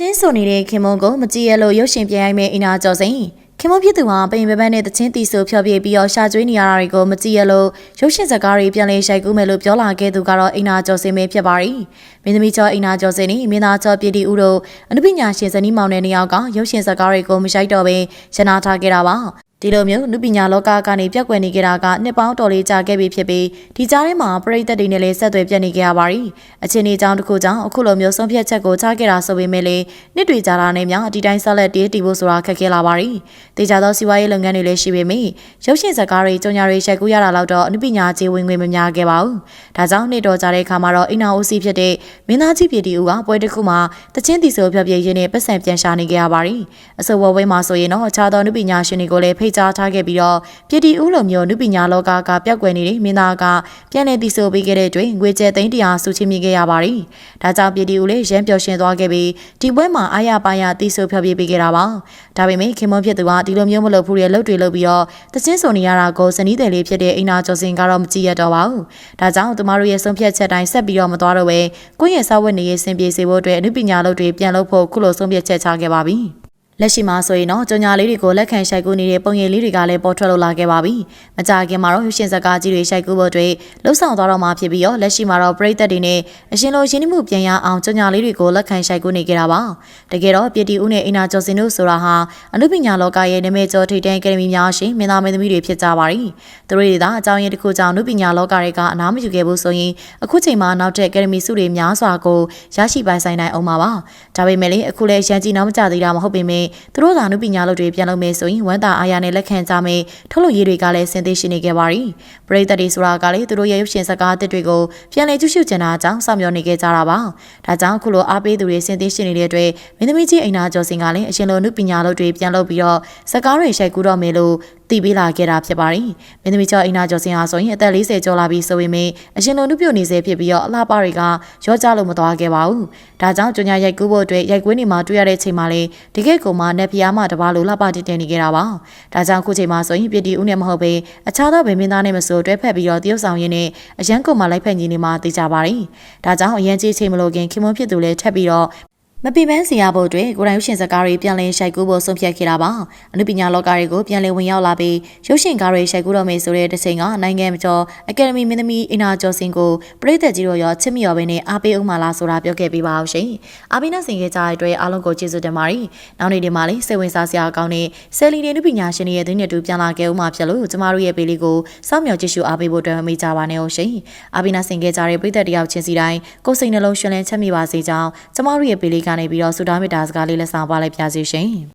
ချင်းဆိုနေတဲ့ခင်မုံကိုမကြည့်ရလို့ရုပ်ရှင်ပြရိုက်မဲ့အင်နာကျော်စိန်ခင်မုံဖြစ်သူဟာပင်ပပန်းနဲ့တချင်းတီဆိုဖျော်ပြပြီးတော့ရှာကျွေးနေရတာတွေကိုမကြည့်ရလို့ရုပ်ရှင်ဇာတ်ကားတွေပြန်လည်ရှိုက်ကူးမယ်လို့ပြောလာခဲ့သူကတော့အင်နာကျော်စိန်ပဲဖြစ်ပါရီမင်းသမီးကျော်အင်နာကျော်စိန်နဲ့မင်းသားကျော်ပြည်တီဦးတို့အနုပညာရှင်ဇနီးမောင်နဲ့နှစ်ယောက်ကရုပ်ရှင်ဇာတ်ကားတွေကိုမရှိုက်တော့ဘဲရနာထားခဲ့တာပါ ဒီလိုမျိုးနုပညာလောကကနေပြက်ကွယ်နေကြတာကနှစ်ပေါင်းတော်လေးကြာခဲ့ပြီဖြစ်ပြီးဒီကြားထဲမှာပရိသတ်တွေနဲ့လည်းဆက်သွယ်ပြတ်နေကြရပါပြီ။အချင်းဒီကြောင့်တစ်ခုကြောင့်အခုလိုမျိုးဆုံးဖြတ်ချက်ကိုချခဲ့တာဆိုပေမဲ့လည်းနှစ်တွေကြာလာနေမြောင်ဒီတိုင်းဆက်လက်တည်တည်ဖို့ဆိုတာခက်ခဲလာပါပြီ။တေချာသောစီးပွားရေးလုပ်ငန်းတွေလည်းရှိပေမယ့်ရုပ်ရှင်ဇာတ်ကားတွေကြုံညာတွေရှက်ကူးရတာလောက်တော့အနုပညာခြေဝင်ငွေမများခဲ့ပါဘူး။ဒါကြောင့်နှစ်တော်ကြာတဲ့အခါမှာတော့အိနာအိုစီဖြစ်တဲ့မင်းသားကြီးပြည်တီဦးကပွဲတစ်ခုမှာတချင်းတီဆိုဖျက်ပြရင်းနဲ့ပတ်စံပြန်ရှာနေကြရပါပြီ။အဆိုဝဝဲမှာဆိုရင်တော့အခြားသောအနုပညာရှင်တွေကိုလည်းဖိတ်ကြားထားခဲ့ပြီးတော့ပြည်တီဦးလိုမျိုးနုပညာလောကကပြက်ကွယ်နေတဲ့မင်းသားကပြန်လည်တည်ဆိုပေးခဲ့တဲ့အတွက်ငွေကျပ်သိန်းတရာစုချင်းမိခဲ့ရပါတယ်။ဒါကြောင့်ပြည်တီဦးလည်းရမ်းပျော်ရွှင်သွားခဲ့ပြီးဒီပွဲမှာအားရပါရတည်ဆိုဖျော်ပြပေးခဲ့တာပါ။ဒါပေမဲ့ခင်မွန်ဖြစ်သူကဒီလိုမျိုးမလုပ်ဘူးတဲ့လှုပ်တွေလုပ်ပြီးတော့တချင်းစုံနေရတာကိုဇနီးတယ်လေးဖြစ်တဲ့အိနာကျော်စင်ကတော့မကြည့်ရတော့ပါဘူး။ဒါကြောင့်သူမတို့ရဲ့ဆုံးဖြတ်ချက်တိုင်းဆက်ပြီးတော့မသွားတော့ပဲကိုယ့်ရဲ့စာဝတ်နေရေးစင်ပြေစေဖို့အတွက်အနုပညာလုပ်တွေပြန်လုပ်ဖို့ခုလိုဆုံးဖြတ်ချက်ချခဲ့ပါပြီ။ လက်ရှိမှာဆိုရင်တော့ကြော်ညာလေးတွေကိုလက်ခံရှိုက်ကူးနေတဲ့ပုံရိပ်လေးတွေကလည်းပေါ်ထွက်လာခဲ့ပါပြီ။မကြာခင်မှာတော့ရုပ်ရှင်ဇာတ်ကားကြီးတွေရှိုက်ကူးဖို့အတွက်လှုပ်ဆောင်သွားတော့မှာဖြစ်ပြီးတော့လက်ရှိမှာတော့ပရိသတ်တွေနဲ့အရှင်လိုရင်းနှီးမှုပြန်ရအောင်ကြော်ညာလေးတွေကိုလက်ခံရှိုက်ကူးနေကြတာပါ။တကယ်တော့ပြည်တီဦးနဲ့အင်နာကျော်စင်တို့ဆိုတာဟာအနုပညာလောကရဲ့နာမည်ကျော်ထိပ်တန်းအကယ်ဒမီများရှင်မင်းသားမင်းသမီးတွေဖြစ်ကြပါရီ။သူတို့တွေကအကြောင်းရင်းတစ်ခုကြောင့်အနုပညာလောကတွေကအနားမယူခဲ့ဘူးဆိုရင်အခုချိန်မှာနောက်ထပ်အကယ်ဒမီဆုတွေများစွာကိုရရှိပိုင်ဆိုင်နိုင်အောင်ပါပါ။ဒါပေမဲ့လည်းအခုလည်းရန်ကြီးနောက်မကြသေးတာမဟုတ်ပေမဲ့သူတို့ကအနုပညာလုပ်တွေပြန်လုပ်မယ်ဆိုရင်ဝမ်းသာအားရနဲ့လက်ခံကြမယ်ထုတ်လုပ်ရေးတွေကလည်းစင်သိရှိနေခဲ့ပါရီပရိသတ်တွေဆိုတာကလည်းသူတို့ရဲ့ရုပ်ရှင်ဇာတ်ကားအသစ်တွေကိုပြန်လည်ကြည့်ရှုကြတာအကြောင်းစောင့်မျှော်နေခဲ့ကြတာပါဒါကြောင့်အခုလိုအားပေးသူတွေစင်သိရှိနေတဲ့အတွက်မင်းသမီးကြီးအိမ်နာကျော်စင်ကလည်းအရှင်လိုအနုပညာလုပ်တွေပြန်လုပ်ပြီးတော့ဇာတ်ကားတွေရှိုက်ကူးတော့မယ်လို့ တည်ပေးလာခဲ့တာဖြစ်ပါတယ်။မင်းသမီးကျော်အိနာကျော်စင်ဟာဆိုရင်အသက်40ကျော်လာပြီဆိုပေမယ့်အရှင်လုံးနှုတ်ပြုတ်နေစေဖြစ်ပြီးတော့အလှပတွေကရောကြလို့မသွားခဲ့ပါဘူး။ဒါကြောင့်ကြညာရိုက်ကူးဖို့အတွက်ရိုက်ကွင်းနေမှာတွေ့ရတဲ့ချိန်မှာလေတကယ့်ကိုမှနက်ဖျားမှတပါလို့လှပတည်တင်နေခဲ့တာပါ။ဒါကြောင့်ခုချိန်မှာဆိုရင်ပြည်တီဦးနဲ့မဟုတ်ပဲအခြားသောဗေမင်းသားနဲ့မဆိုတွဲဖက်ပြီးတော့တရုတ်ဆောင်ရင်းနဲ့အရန်ကုန်မှာလိုက်ဖက်ကြီးနေမှာသိကြပါတယ်။ဒါကြောင့်အရန်ကြီးချိန်မလို့ခင်ခင်မွန်ဖြစ်သူလည်းထပ်ပြီးတော့ မပီပန်းစီရဖို့အတွက်ကိုယ်တိုင်ရုပ်ရှင်ဇာတ်ကားတွေပြန်လည်ရှိုက်ကူးဖို့ဆုံးဖြတ်ခဲ့တာပါအနုပညာလောကတွေကိုပြန်လည်ဝင်ရောက်လာပြီးရုပ်ရှင်ကားတွေရှိုက်ကူးတော့မယ်ဆိုတဲ့တစ်ချိန်ကနိုင်ငံကျော်အကယ်ဒမီမင်းသမီးအင်နာကျော်စင်ကိုပြည်သက်ကြီးတို့ရောချစ်မိရောပဲနဲ့အားပေးအောင်မလားဆိုတာပြောခဲ့ပေးပါအောင်ရှင်အားပေးနှဆင်ခဲ့ကြတဲ့အတွက်အားလုံးကိုကျေးဇူးတင်ပါတယ်နောက်နေ့ဒီမှာလေးစိတ်ဝင်စားစရာကောင်းတဲ့ဆယ်လီနေနုပညာရှင်တွေရဲ့သတင်းတွေတူပြန်လာခဲ့ဦးမှာဖြစ်လို့ကျမတို့ရဲ့ပေးလေးကိုစောင့်မျှော်ကြည့်ရှုအားပေးဖို့အတွက်မမေ့ကြပါနဲ့ဟုတ်ရှင်အားပေးနှဆင်ခဲ့ကြတဲ့ပြည်သက်တယောက်ချင်းစီတိုင်းကိုယ်စိတ်နှလုံးရှင်လန်းချမ်းမြေပါစေကြောင်းကျမတို့ရဲ့ပေးလေးကနေပြီးတော့ဆုတောင်းမေတ္တာစကားလေးလက်ဆောင်ပါလိုက်ပါစေရှင်